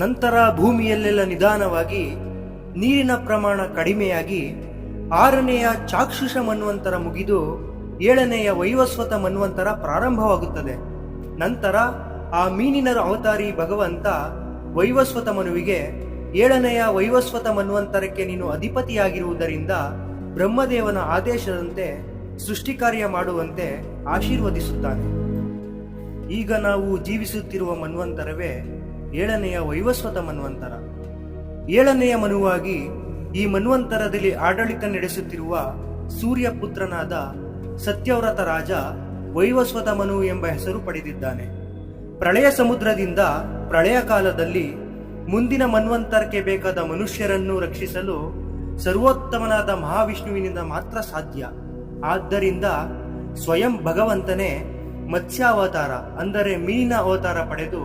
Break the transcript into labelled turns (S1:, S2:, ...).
S1: ನಂತರ ಭೂಮಿಯಲ್ಲೆಲ್ಲ ನಿಧಾನವಾಗಿ ನೀರಿನ ಪ್ರಮಾಣ ಕಡಿಮೆಯಾಗಿ ಆರನೆಯ ಚಾಕ್ಷುಷ ಮನ್ವಂತರ ಮುಗಿದು ಏಳನೆಯ ವೈವಸ್ವತ ಮನ್ವಂತರ ಪ್ರಾರಂಭವಾಗುತ್ತದೆ. ನಂತರ ಆ ಮೀನಿನ ಅವತಾರಿ ಭಗವಂತ ವೈವಸ್ವತ ಮನುವಿಗೆ ಏಳನೆಯ ವೈವಸ್ವತ ಮನ್ವಂತರಕ್ಕೆ ನೀನು ಅಧಿಪತಿಯಾಗಿರುವುದರಿಂದ ಬ್ರಹ್ಮದೇವನ ಆದೇಶದಂತೆ ಸೃಷ್ಟಿ ಕಾರ್ಯ ಮಾಡುವಂತೆ ಆಶೀರ್ವದಿಸುತ್ತಾನೆ. ಈಗ ನಾವು ಜೀವಿಸುತ್ತಿರುವ ಮನ್ವಂತರವೇ ಏಳನೆಯ ವೈವಸ್ವತ ಮನ್ವಂತರ. ಏಳನೆಯ ಮನುವಾಗಿ ಈ ಮನ್ವಂತರದಲ್ಲಿ ಆಡಳಿತ ನಡೆಸುತ್ತಿರುವ ಸೂರ್ಯಪುತ್ರನಾದ ಸತ್ಯವ್ರತ ರಾಜ ವೈವಸ್ವತ ಮನು ಎಂಬ ಹೆಸರು ಪಡೆದಿದ್ದಾನೆ. ಪ್ರಳಯ ಸಮುದ್ರದಿಂದ ಪ್ರಳಯ ಕಾಲದಲ್ಲಿ ಮುಂದಿನ ಮನ್ವಂತರಕ್ಕೆ ಬೇಕಾದ ಮನುಷ್ಯರನ್ನು ರಕ್ಷಿಸಲು ಸರ್ವೋತ್ತಮನಾದ ಮಹಾವಿಷ್ಣುವಿನಿಂದ ಮಾತ್ರ ಸಾಧ್ಯ. ಆದ್ದರಿಂದ ಸ್ವಯಂ ಭಗವಂತನೇ ಮತ್ಸ್ಯಾವತಾರ, ಅಂದರೆ ಮೀನಿನ ಅವತಾರ ಪಡೆದು